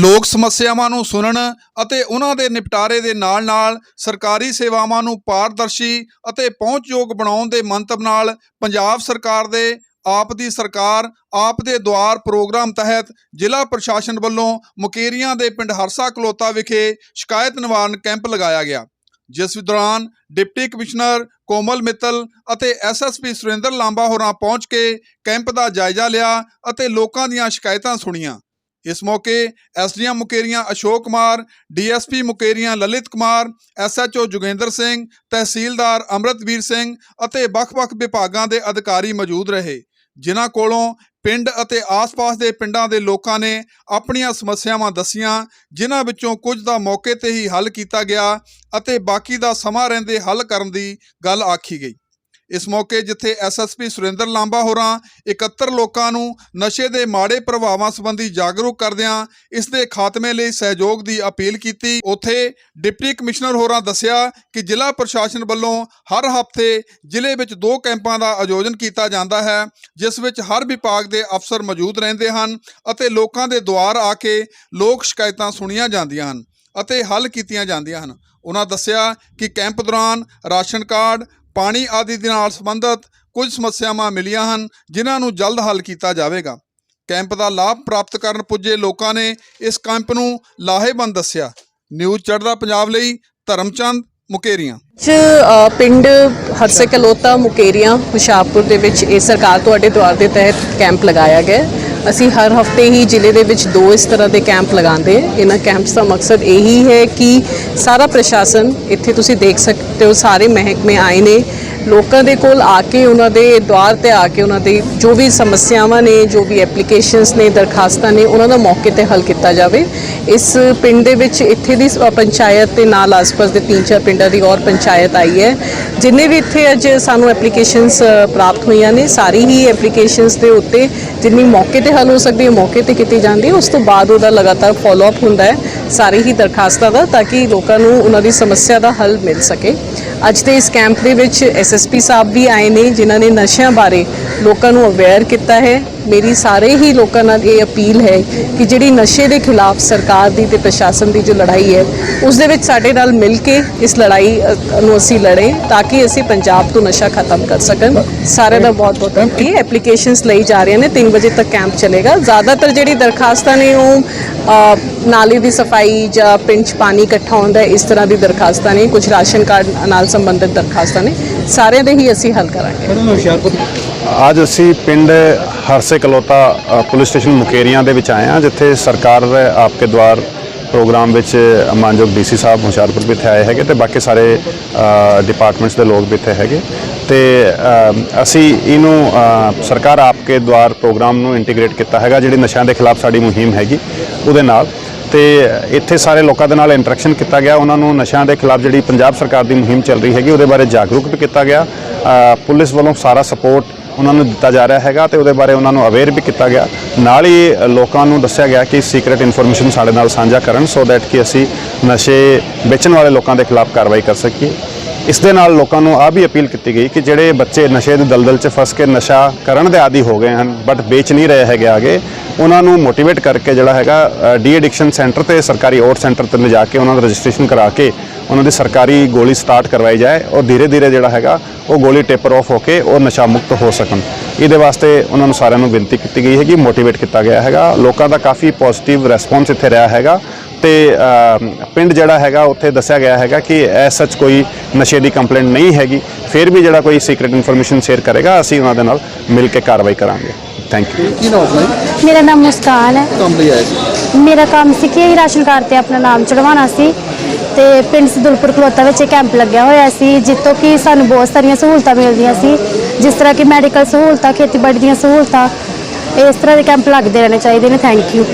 ਲੋਕ ਸਮੱਸਿਆਵਾਂ ਨੂੰ ਸੁਣਨ ਅਤੇ ਉਹਨਾਂ ਦੇ ਨਿਪਟਾਰੇ ਦੇ ਨਾਲ-ਨਾਲ ਸਰਕਾਰੀ ਸੇਵਾਵਾਂ ਨੂੰ ਪਾਰਦਰਸ਼ੀ ਅਤੇ ਪਹੁੰਚਯੋਗ ਬਣਾਉਣ ਦੇ ਮੰਤਵ ਨਾਲ ਪੰਜਾਬ ਸਰਕਾਰ ਦੇ, ਆਪ ਦੀ ਸਰਕਾਰ, ਆਪ ਦੇ ਦੁਆਰ ਪ੍ਰੋਗਰਾਮ ਤਹਿਤ ਜ਼ਿਲ੍ਹਾ ਪ੍ਰਸ਼ਾਸਨ ਵੱਲੋਂ ਮੁਕੇਰੀਆਂ ਦੇ ਪਿੰਡ ਹਰਸਾ ਕਲੋਤਾ ਵਿਖੇ ਸ਼ਿਕਾਇਤ ਨਿਵਾਰਨ ਕੈਂਪ ਲਗਾਇਆ ਗਿਆ। ਜਿਸ ਦੌਰਾਨ ਡਿਪਟੀ ਕਮਿਸ਼ਨਰ ਕੋਮਲ ਮਿੱਤਲ ਅਤੇ ਐਸਐਸਪੀ ਸੁਰਿੰਦਰ ਲਾਂਬਾ ਹੋਰਾਂ ਪਹੁੰਚ ਕੇ ਕੈਂਪ ਦਾ ਜਾਇਜ਼ਾ ਲਿਆ ਅਤੇ ਲੋਕਾਂ ਦੀਆਂ ਸ਼ਿਕਾਇਤਾਂ ਸੁਣੀਆਂ। ਇਸ ਮੌਕੇ SDM Mukerian Ashok Kumar, DSP Mukerian Lalit Kumar, SHO Joginder Singh, ਤਹਿਸੀਲਦਾਰ ਅਮਰਤਵੀਰ ਸਿੰਘ ਅਤੇ ਵੱਖ-ਵੱਖ ਵਿਭਾਗਾਂ ਦੇ ਅਧਿਕਾਰੀ ਮੌਜੂਦ ਰਹੇ, ਜਿਨ੍ਹਾਂ ਕੋਲੋਂ ਪਿੰਡ ਅਤੇ ਆਸ-ਪਾਸ ਦੇ ਪਿੰਡਾਂ ਦੇ ਲੋਕਾਂ ਨੇ ਆਪਣੀਆਂ ਸਮੱਸਿਆਵਾਂ ਦੱਸੀਆਂ, ਜਿਨ੍ਹਾਂ ਵਿੱਚੋਂ ਕੁਝ ਦਾ ਮੌਕੇ ਤੇ ਹੀ ਹੱਲ ਕੀਤਾ ਗਿਆ ਅਤੇ ਬਾਕੀ ਦਾ ਸਮਾਂ ਰਹਿੰਦੇ ਹੱਲ ਕਰਨ ਦੀ ਗੱਲ ਆਖੀ ਗਈ। ਇਸ ਮੌਕੇ ਜਿੱਥੇ ਐਸਐਸਪੀ ਸੁਰਿੰਦਰ ਲਾਂਬਾ ਹੋਰਾਂ 71 ਲੋਕਾਂ ਨੂੰ ਨਸ਼ੇ ਦੇ ਮਾੜੇ ਪ੍ਰਭਾਵਾਂ ਸੰਬੰਧੀ ਜਾਗਰੂਕ ਕਰਦਿਆਂ ਇਸ ਦੇ ਖਾਤਮੇ ਲਈ ਸਹਿਯੋਗ ਦੀ ਅਪੀਲ ਕੀਤੀ, ਉੱਥੇ ਡਿਪਟੀ ਕਮਿਸ਼ਨਰ ਹੋਰਾਂ ਦੱਸਿਆ ਕਿ ਜ਼ਿਲ੍ਹਾ ਪ੍ਰਸ਼ਾਸਨ ਵੱਲੋਂ ਹਰ ਹਫ਼ਤੇ ਜ਼ਿਲ੍ਹੇ ਵਿੱਚ ਦੋ ਕੈਂਪਾਂ ਦਾ ਆਯੋਜਨ ਕੀਤਾ ਜਾਂਦਾ ਹੈ, ਜਿਸ ਵਿੱਚ ਹਰ ਵਿਭਾਗ ਦੇ ਅਫਸਰ ਮੌਜੂਦ ਰਹਿੰਦੇ ਹਨ ਅਤੇ ਲੋਕਾਂ ਦੇ ਦੁਆਰ ਆ ਕੇ ਲੋਕ ਸ਼ਿਕਾਇਤਾਂ ਸੁਣੀਆਂ ਜਾਂਦੀਆਂ ਹਨ ਅਤੇ ਹੱਲ ਕੀਤੀਆਂ ਜਾਂਦੀਆਂ ਹਨ। ਉਹਨਾਂ ਦੱਸਿਆ ਕਿ ਕੈਂਪ ਦੌਰਾਨ ਰਾਸ਼ਨ ਕਾਰਡ ਪਾਣੀ ਆਦਿ ਦੇ ਨਾਲ ਸੰਬੰਧਿਤ ਕੁਝ ਸਮੱਸਿਆਵਾਂ ਮਿਲੀਆਂ ਹਨ, ਜਿਨ੍ਹਾਂ ਨੂੰ ਜਲਦ ਹੱਲ ਕੀਤਾ ਜਾਵੇਗਾ। ਕੈਂਪ ਦਾ ਲਾਭ ਪ੍ਰਾਪਤ ਕਰਨ ਪੁੱਜੇ ਲੋਕਾਂ ਨੇ ਇਸ ਕੈਂਪ ਨੂੰ ਲਾਹੇਵੰਦ ਦੱਸਿਆ। ਨਿਊਜ਼ ਚੜ੍ਹਦਾ ਪੰਜਾਬ ਲਈ ਧਰਮਚੰਦ ਮੁਕੇਰੀਆਂ। ਚ ਪਿੰਡ ਹਰਸੇ ਕਲੋਤਾ ਮੁਕੇਰੀਆਂ, ਹੁਸ਼ਿਆਰਪੁਰ ਦੇ ਵਿੱਚ ਇਹ ਸਰਕਾਰ ਤੁਹਾਡੇ ਦੁਆਰ ਦੇ ਤਹਿਤ ਕੈਂਪ ਲਗਾਇਆ ਗਿਆ ਅਸੀਂ ਹਰ ਹਫ਼ਤੇ ਹੀ ਜ਼ਿਲ੍ਹੇ ਦੇ ਵਿੱਚ ਦੋ ਇਸ ਤਰ੍ਹਾਂ ਦੇ ਕੈਂਪ ਲਗਾਉਂਦੇ ਹਾਂ। ਇਹਨਾਂ ਕੈਂਪਸ ਦਾ ਮਕਸਦ ਇਹੀ ਹੈ ਕਿ ਸਾਰਾ ਪ੍ਰਸ਼ਾਸਨ ਇੱਥੇ ਤੁਸੀਂ ਦੇਖ ਸਕਦੇ ਹੋ, ਸਾਰੇ ਮਹਿਕਮੇ ਆਏ ਨੇ। ਲੋਕਾਂ ਦੇ ਕੋਲ ਆ ਕੇ ਉਹਨਾਂ ਦੇ ਦੁਆਰ ਤੇ ਆ ਕੇ ਉਹਨਾਂ ਦੀ ਜੋ ਵੀ ਸਮੱਸਿਆਵਾਂ ਨੇ, ਜੋ ਵੀ ਐਪਲੀਕੇਸ਼ਨਸ ਨੇ, ਦਰਖਾਸਤਾਂ ਨੇ, ਉਹਨਾਂ ਦਾ ਮੌਕੇ ਤੇ ਹੱਲ ਕੀਤਾ ਜਾਵੇ। ਇਸ ਪਿੰਡ ਦੇ ਵਿੱਚ ਇੱਥੇ ਦੀ ਪੰਚਾਇਤ ਤੇ ਨਾਲ ਆਸ-ਪਾਸ ਦੇ ਤਿੰਨ ਚਾਰ ਪਿੰਡਾਂ ਦੀ ਔਰ ਪੰਚਾਇਤ ਆਈ ਹੈ। ਜਿੰਨੇ ਵੀ ਇੱਥੇ ਅੱਜ ਸਾਨੂੰ ਐਪਲੀਕੇਸ਼ਨਸ ਪ੍ਰਾਪਤ ਹੋਈਆਂ ਨੇ, ਸਾਰੀ ਹੀ ਐਪਲੀਕੇਸ਼ਨਸ ਦੇ ਉੱਤੇ ਜਿੰਨੀ ਮੌਕੇ ਤੇ ਹੱਲ ਹੋ ਸਕਦੀ ਹੈ, ਮੌਕੇ ਤੇ ਕੀਤੀ ਜਾਂਦੀ ਹੈ, ਉਸ ਤੋਂ ਬਾਅਦ ਉਹਦਾ ਲਗਾਤਾਰ ਫਾਲੋ ਅਪ ਹੁੰਦਾ ਹੈ, ਸਾਰੀ ਹੀ ਦਰਖਾਸਤਾਂ ਦਾ, ਤਾਂ ਕਿ ਲੋਕਾਂ ਨੂੰ ਉਹਨਾਂ ਦੀ ਸਮੱਸਿਆ ਦਾ ਹੱਲ ਮਿਲ ਸਕੇ। ਅੱਜ ਦੇ ਇਸ ਕੈਂਪ ਦੇ ਵਿੱਚ ਐਸਐਸਪੀ ਸਾਹਿਬ ਵੀ ਆਏ ਨੇ, ਜਿਨ੍ਹਾਂ ਨੇ ਨਸ਼ਿਆਂ ਬਾਰੇ ਲੋਕਾਂ ਨੂੰ ਅਵੇਅਰ ਕੀਤਾ ਹੈ। ਮੇਰੀ ਸਾਰੇ ਹੀ ਲੋਕਾਂ ਨਾਲ ਇਹ ਅਪੀਲ ਹੈ ਕਿ ਜਿਹੜੀ ਨਸ਼ੇ ਦੇ ਖਿਲਾਫ ਸਰਕਾਰ ਦੀ ਤੇ ਪ੍ਰਸ਼ਾਸਨ ਦੀ ਜੋ ਲੜਾਈ ਹੈ, ਉਸ ਦੇ ਵਿੱਚ ਸਾਡੇ ਨਾਲ ਮਿਲ ਕੇ ਇਸ ਲੜਾਈ ਨੂੰ ਅਸੀਂ ਲੜੇ ਤਾਂ ਕਿ ਅਸੀਂ ਪੰਜਾਬ ਤੋਂ ਨਸ਼ਾ ਖਤਮ ਕਰ ਸਕਣ। ਸਾਰਿਆਂ ਦਾ ਬਹੁਤ ਬਹੁਤ ਧੰਨਵਾਦ। ਐਪਲੀਕੇਸ਼ਨਸ ਲਈ ਜਾ ਰਹੀਆਂ ਨੇ 3 ਵਜੇ ਤੱਕ ਕੈਂਪ ਚੱਲੇਗਾ। ਜ਼ਿਆਦਾਤਰ ਜਿਹੜੀ ਦਰਖਾਸਤਾਂ ਨੇ ਉਹ ਨਾਲੇ ਦੀ ਸਫ਼ਾਈ ਜਾਂ ਪਿੰਡ 'ਚ ਪਾਣੀ ਇਕੱਠਾ ਹੁੰਦਾ ਇਸ ਤਰ੍ਹਾਂ ਦੀ ਦਰਖਾਸਤਾਂ ਨੇ, ਕੁਝ ਰਾਸ਼ਨ ਕਾਰਡ ਨਾਲ ਸੰਬੰਧਿਤ ਦਰਖਾਸਤਾਂ ਨੇ। ਸਾਰਿਆਂ ਦੇ ਹੀ ਅਸੀਂ ਹੱਲ ਕਰਾਂਗੇ। ਅੱਜ ਅਸੀਂ ਪਿੰਡ ਹਰਸੇ ਕਲੋਤਾ ਪੁਲਿਸ ਸਟੇਸ਼ਨ ਮੁਕੇਰੀਆਂ ਦੇ ਵਿੱਚ ਆਏ ਹਾਂ ਜਿੱਥੇ ਸਰਕਾਰ ਆਪਕੇ ਦੁਆਰ ਪ੍ਰੋਗਰਾਮ ਵਿੱਚ ਮਾਨਯੋਗ ਡੀਸੀ ਸਾਹਿਬ ਹੁਸ਼ਿਆਰਪੁਰ ਵੀ ਇੱਥੇ ਆਏ ਹੈਗੇ ਤੇ ਬਾਕੀ ਸਾਰੇ ਡਿਪਾਰਟਮੈਂਟਸ ਦੇ ਲੋਕ ਵੀ ਇੱਥੇ ਹੈਗੇ। ਤੇ ਅਸੀਂ ਇਹਨੂੰ ਅ, ਸਰਕਾਰ ਆਪਕੇ ਦੁਆਰ ਪ੍ਰੋਗਰਾਮ ਨੂੰ ਇੰਟੀਗ੍ਰੇਟ ਕੀਤਾ ਹੈਗਾ ਜਿਹੜੀ ਨਸ਼ਿਆਂ ਦੇ ਖਿਲਾਫ ਸਾਡੀ ਮੁਹਿੰਮ ਹੈਗੀ ਉਹਦੇ ਨਾਲ। ਤੇ ਇੱਥੇ ਸਾਰੇ ਲੋਕਾਂ ਦੇ ਨਾਲ ਇੰਟਰੈਕਸ਼ਨ ਕੀਤਾ ਗਿਆ ਉਹਨਾਂ ਨੂੰ ਨਸ਼ਿਆਂ ਦੇ ਖਿਲਾਫ ਜਿਹੜੀ ਪੰਜਾਬ ਸਰਕਾਰ ਦੀ ਮੁਹਿੰਮ ਚੱਲ ਰਹੀ ਹੈਗੀ ਉਹਦੇ ਬਾਰੇ ਜਾਗਰੂਕ ਵੀ ਕੀਤਾ ਗਿਆ। ਪੁਲਿਸ ਵੱਲੋਂ ਸਾਰਾ ਸਪੋਰਟ ਉਹਨਾਂ ਨੂੰ ਦਿੱਤਾ ਜਾ ਰਿਹਾ ਹੈਗਾ ਤੇ ਉਹਦੇ ਬਾਰੇ ਉਹਨਾਂ ਨੂੰ ਅਵੇਅਰ ਵੀ ਕੀਤਾ ਗਿਆ। ਨਾਲ ਹੀ ਲੋਕਾਂ ਨੂੰ ਦੱਸਿਆ ਗਿਆ ਕਿ ਸੀਕ੍ਰੀਟ ਇਨਫੋਰਮੇਸ਼ਨ ਸਾਡੇ ਨਾਲ ਸਾਂਝਾ ਕਰਨ ਸੋ ਦੈਟ ਕਿ ਅਸੀਂ ਨਸ਼ੇ ਵੇਚਣ ਵਾਲੇ ਲੋਕਾਂ ਦੇ ਖਿਲਾਫ ਕਾਰਵਾਈ ਕਰ ਸਕੀਏ। ਇਸ ਦੇ ਨਾਲ ਲੋਕਾਂ ਨੂੰ ਆ ਵੀ ਅਪੀਲ ਕੀਤੀ ਗਈ ਕਿ ਜਿਹੜੇ ਬੱਚੇ ਨਸ਼ੇ ਦੇ ਦਲਦਲ 'ਚ ਫਸ ਕੇ ਨਸ਼ਾ ਕਰਨ ਦੇ ਆਦੀ ਹੋ ਗਏ ਹਨ ਬਟ ਵੇਚ ਨਹੀਂ ਰਹੇ ਹੈਗੇ ਆਗੇ ਉਹਨਾਂ ਨੂੰ ਮੋਟੀਵੇਟ ਕਰਕੇ ਜਿਹੜਾ ਹੈਗਾ ਡੀ ਐਡਿਕਸ਼ਨ ਸੈਂਟਰ ਤੇ, ਸਰਕਾਰੀ ਔਰ ਸੈਂਟਰ ਤੇ ਲਿਜਾ ਕੇ ਉਹਨਾਂ ਦਾ ਰਜਿਸਟ੍ਰੇਸ਼ਨ ਕਰਾ ਕੇ ਉਹਨਾਂ ਦੀ ਸਰਕਾਰੀ ਗੋਲੀ ਸਟਾਰਟ ਕਰਵਾਈ ਜਾਏ ਔਰ ਧੀਰੇ ਧੀਰੇ ਜਿਹੜਾ ਹੈਗਾ, ਉਹ ਗੋਲੀ ਟੇਪਰ ਆਫ ਹੋ ਕੇ ਉਹ ਨਸ਼ਾ ਮੁਕਤ ਹੋ ਸਕਣ। ਇਹਦੇ ਵਾਸਤੇ ਉਹਨਾਂ ਨੂੰ ਸਾਰਿਆਂ ਨੂੰ ਬੇਨਤੀ ਕੀਤੀ ਗਈ ਹੈਗੀ ਮੋਟੀਵੇਟ ਕੀਤਾ ਗਿਆ ਹੈਗਾ। ਲੋਕਾਂ ਦਾ ਕਾਫੀ ਪੋਜ਼ਿਟਿਵ ਰਿਸਪੌਂਸ ਇੱਥੇ ਰਿਹਾ ਹੈਗਾ। ਤੇ ਪਿੰਡ ਜਿਹੜਾ ਹੈਗਾ ਉੱਥੇ ਦੱਸਿਆ ਗਿਆ ਹੈਗਾ ਕਿ ਐਸ ਸੱਚ ਕੋਈ ਨਸ਼ੇ ਦੀ ਕੰਪਲੇਂਟ ਨਹੀਂ ਹੈਗੀ। ਫਿਰ ਵੀ ਜਿਹੜਾ ਕੋਈ ਸੀਕ੍ਰੀਟ ਇਨਫੋਰਮੇਸ਼ਨ ਸ਼ੇਅਰ ਕਰੇਗਾ ਅਸੀਂ ਉਹਨਾਂ ਦੇ ਨਾਲ ਮਿਲ ਕੇ ਕਾਰਵਾਈ ਕਰਾਂਗੇ। ਥੈਂਕ ਯੂ ਕੀ ਨਾਮ? ਮੇਰਾ ਨਾਮ ਮੁਸਕਾਨ ਹੈ। ਕੰਮ ਲਈ ਆਏ ਸੀ? ਮੇਰਾ ਕੰਮ ਸੀ ਕਿ ਰਾਸ਼ਨ ਕਾਰਡ ਤੇ ਆਪਣਾ ਨਾਮ ਚੜਵਾਉਣਾ ਸੀ ਤੇ ਪਿੰਡ ਸਦੁਲਪੁਰ ਖਲੋਤਾ ਵਿੱਚ ਇਹ ਕੈਂਪ ਲੱਗਿਆ ਹੋਇਆ ਸੀ ਜਿੱਤੋਂ ਕਿ ਸਾਨੂੰ ਬਹੁਤ ਸਾਰੀਆਂ ਸਹੂਲਤਾਂ ਮਿਲਦੀਆਂ ਸੀ। ਜਿਸ ਤਰ੍ਹਾਂ ਕਿ ਮੈਡੀਕਲ ਸਹੂਲਤਾਂ ਖੇਤੀਬਾੜੀ ਦੀਆਂ ਸਹੂਲਤਾਂ ਇਸ ਤਰ੍ਹਾਂ ਦੇ ਕੈਂਪ ਲੱਗਦੇ ਰਹਿਣੇ ਚਾਹੀਦੇ ਨੇ। Thank you